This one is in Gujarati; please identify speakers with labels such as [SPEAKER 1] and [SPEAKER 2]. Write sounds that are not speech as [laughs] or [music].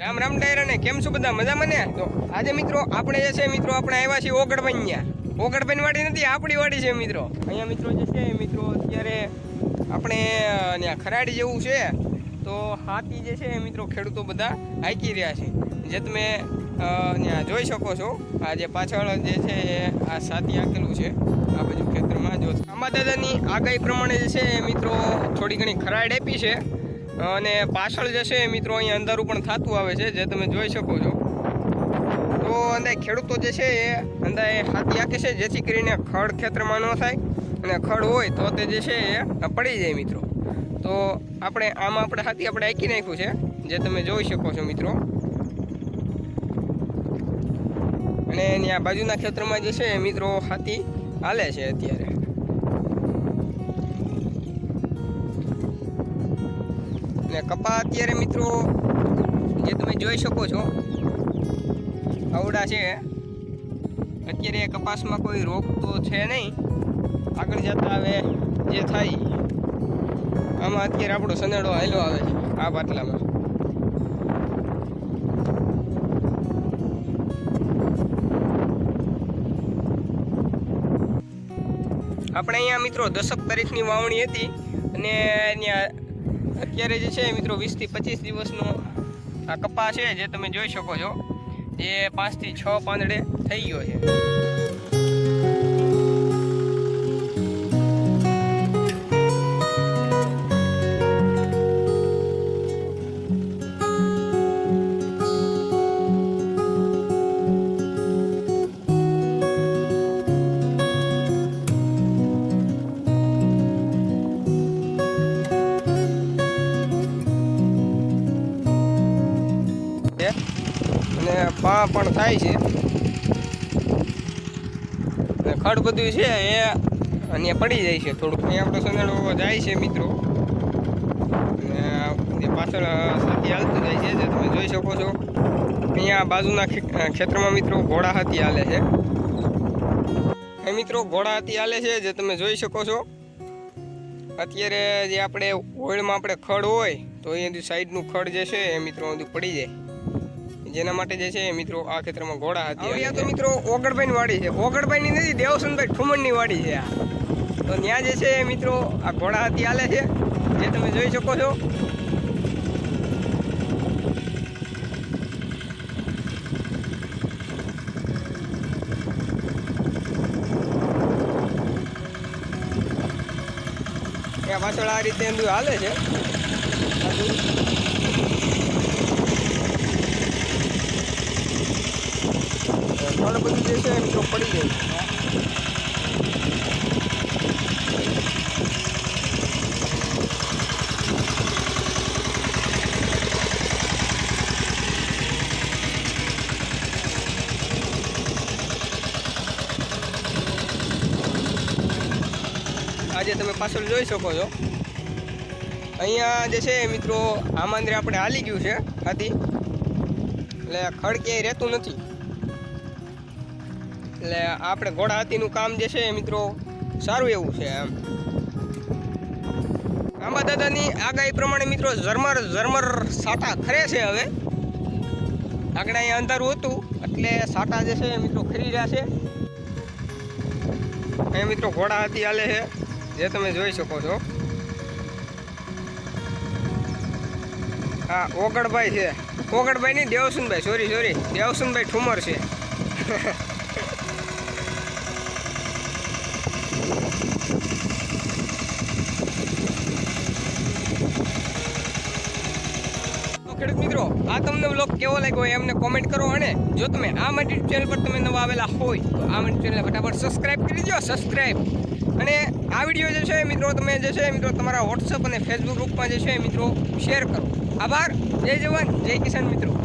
[SPEAKER 1] રામ રામ ડાયરા ને, કેમ છો બધા? મજામાં ને? તો આજે મિત્રો આપણે જે છે, મિત્રો આપણે આવ્યા છીએ ઓગડબન્યા ઓગડબન વાડી નથી, આપણી વાડી છે મિત્રો. અહીંયા મિત્રો જે છે, મિત્રો અત્યારે આપણે ત્યાં ખરાડી જેવું છે, તો હાથી જે છે, મિત્રો ખેડૂતો બધા હાકી રહ્યા છે. જે તમે ત્યાં જોઈ શકો છો, આ જે પાછળ જે છે, એ આ સાથી આકેલું છે, આ બાજુ ખેતરમાં. જો આંબા દાદાની આગાહી પ્રમાણે જે છે મિત્રો થોડી ઘણી ખરાડ આપી છે. અને પાછળ જે છે મિત્રો અહીંયા અંધારું પણ થતું આવે છે, જે તમે જોઈ શકો છો. તો અંદર ખેડૂતો જે છે એ અંદર હાથી આંકે છે, જેથી કરીને ખડ ખેતરમાં ન થાય અને ખડ હોય તો તે જે છે એ પડી જાય મિત્રો. તો આપણે આમાં આપણે હાથી આપણે આંકી નાખ્યું છે, જે તમે જોઈ શકો છો મિત્રો. અને એની આ બાજુના ખેતરમાં જે છે મિત્રો હાથી હાલે છે અત્યારે. અને કપા અત્યારે મિત્રો, જે તમે જોઈ શકો છો, આવડા છે. અત્યારે કપાસમાં કોઈ રોગ તો છે નહીં. આગળ જતા હવે જે થાય, આમાં અત્યારે આપણો સનેડો હાલો આવે છે, આ પાટલામાં. આપણે અહીંયા મિત્રો દસક તારીખની વાવણી હતી, અને ત્યાં અત્યારે જે છે મિત્રો વીસથી પચીસ દિવસનો આ કપા છે જે તમે જોઈ શકો છો. એ પાંચથી છ પાંદડે થઈ ગયો છે. અને પા પણ થાય છે. ખડ બધું છે એ અને પડી જાય છે થોડુંક. અહીંયા આપણો સનેડો જાય છે મિત્રો. અને પાછળ સાથી હાલતું જાય છે, જે તમે જોઈ શકો છો. અહીંયા બાજુના ક્ષેત્રમાં મિત્રો ઘોડા હાથી હાલે છે. એ મિત્રો ઘોડા હાથી હાલે છે, જે તમે જોઈ શકો છો. અત્યારે જે આપણે ઓઇલમાં આપણે ખડ હોય, તો એ સાઈડનું ખડ જે છે એ મિત્રો બધું પડી જાય. જેના માટે જે છે મિત્રો આ ખેતરમાં ઘોડા હતી. અહીંયા તો મિત્રો ઓગળભાઈ વાડી છે. ઓગળભાઈ ની નથી દેવસનભાઈ ઠુમણની વાડી છે આ. તો ત્યાં જે છે મિત્રો આ ઘોડા હાથી હાલે છે. જે તમે જોઈ શકો છો. પાછળ આ રીતે એમ હાલે છે ઘણું બધું જે છે મિત્રો પડી જાય આજે તમે પાછળ જોઈ શકો છો. અહીંયા જે છે મિત્રો આમાંદરે આપણે હાલી ગયું છે હાથી. એટલે ખડ ક્યાંય રહેતું નથી. એટલે આપણે ઘોડા હાથીનું કામ જે છે મિત્રો સારું એવું છે એમ. આંબા દાદાની આગાહી પ્રમાણે મિત્રો ઝરમર ઝરમર સાટા ખરે છે હવે. આગળ અહીંયા અંધારું હતું, એટલે સાટા જે છે મિત્રો ખરી રહ્યા છે. અહીંયા મિત્રો ઘોડા હાથી હાલે છે, જે તમે જોઈ શકો છો. હા, ઓગળભાઈ છે. ઓગળભાઈ નહીં, દેવસુનભાઈ સોરી સોરી દેવસુનભાઈ ઠુમર છે. [laughs] ખેડૂત મિત્રો, આ તમને બ્લોગ કેવો લાગ્યો એમને કોમેન્ટ કરો અને જો તમે આ માટે ચેનલ પર તમે નવા આવેલા હોય, તો આ માટે ચેનલ ફટાફટ સબસ્ક્રાઈબ કરી દો સબસ્ક્રાઈબ અને આ વીડિયો જે છે મિત્રો, તમે જે છે મિત્રો તમારા વોટ્સઅપ અને ફેસબુક ગ્રુપમાં જે છે મિત્રો શેર કરો. આભાર. જય જવાન, જય કિસાન મિત્રો.